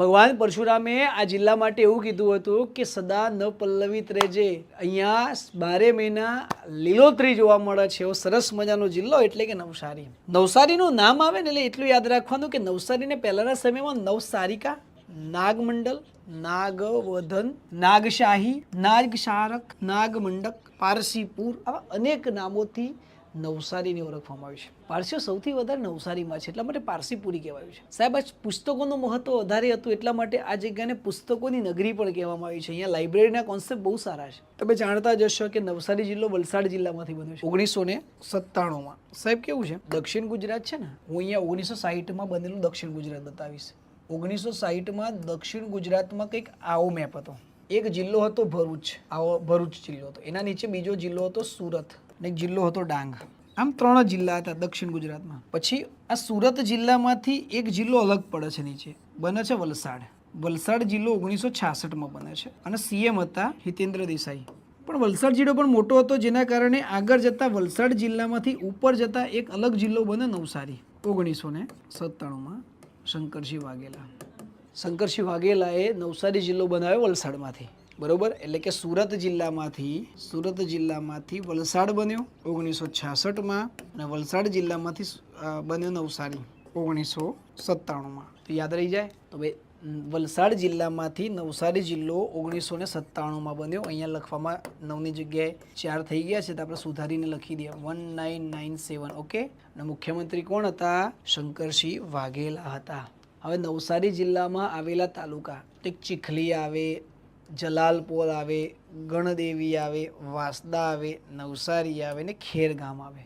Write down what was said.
ભગવાન પરશુરામે આ જિલ્લા માટે એવું કીધું હતું કે સદા ન પલ્લવિત રહેજે. અહીંયા બારે મહિના લીલોતરી જોવા મળે છે. એવો સરસ મજાનો જિલ્લો એટલે કે નવસારી. નવસારીનું નામ આવે ને એટલે એટલું યાદ રાખવાનું કે નવસારીને પહેલાના સમયમાં નવસારિકા, નાગમંડલ, નાગવધન, નાગશાહી, નાગશારક, નાગમંડક, પારસીપુર આવા અનેક નામોથી નવસારીને ઓળખવામાં આવ્યું છે. પારસીઓ સૌથી વધારે નવસારીમાં છે, એટલા માટે પારસીપુરી કહેવાયું છે. સાહેબ, આ પુસ્તકોનું મહત્વ વધારે હતું એટલા માટે આ જગ્યાને પુસ્તકોની નગરી પણ કહેવામાં આવી છે. અહીંયા લાઇબ્રેરીના કોન્સેપ્ટ બહુ સારા છે. તમે જાણતા જ હશો કે નવસારી જિલ્લો વલસાડ જિલ્લામાંથી બન્યો છે. ઓગણીસો ને સત્તાણુંમાં. સાહેબ, કેવું છે? દક્ષિણ ગુજરાત છે ને, હું અહીંયા ઓગણીસો સાહીઠમાં બનેલું દક્ષિણ ગુજરાત બતાવીશ. ઓગણીસો સાહીઠમાં દક્ષિણ ગુજરાતમાં કંઈક આવો મેપ હતો. એક જિલ્લો હતો ભરૂચ. આવો ભરૂચ જિલ્લો હતો. એના નીચે બીજો જિલ્લો હતો સુરત. અને એક જિલ્લો હતો ડાંગ. આમ ત્રણ જિલ્લા હતા દક્ષિણ ગુજરાતમાં. પછી આ સુરત જિલ્લામાંથી એક જિલ્લો અલગ પડે છે નીચે. બને છે વલસાડ. વલસાડ જિલ્લો ઓગણીસો છાસઠમાં બને છે અને સીએમ હતા હિતેન્દ્ર દેસાઈ. પણ વલસાડ જિલ્લો પણ મોટો હતો જેના કારણે આગળ જતા વલસાડ જિલ્લામાંથી ઉપર જતા એક અલગ જિલ્લો બને નવસારી. ઓગણીસો ને સત્તાણુંમાં શંકરસિંહ વાઘેલા. શંકરસિંહ વાઘેલાએ નવસારી જિલ્લો બનાવ્યો વલસાડમાંથી. બરોબર? એટલે કે સુરત જિલ્લામાંથી સુરત જિલ્લામાંથી વલસાડ બન્યો ઓગણીસો છાસઠમાં અને વલસાડ જિલ્લામાંથી બન્યો નવસારી ઓગણીસો સત્તાણુંમાં. તો યાદ રહી જાય? તો ભાઈ વલસાડ જિલ્લામાંથી નવસારી જિલ્લો ઓગણીસો ને સત્તાણુંમાં બન્યો. અહીંયા લખવામાં નવની જગ્યાએ ચાર થઈ ગયા છે, તો આપણે સુધારીને લખી દઈએ. One nine nine seven okay અને મુખ્યમંત્રી કોણ હતા? શંકરસિંહ વાઘેલા હતા. હવે નવસારી જિલ્લામાં આવેલા તાલુકા. એક ચીખલી આવે જલાલપોર આવે ગણદેવી આવે વાસદા આવે નવસારી આવે ને ખેરગામ આવે.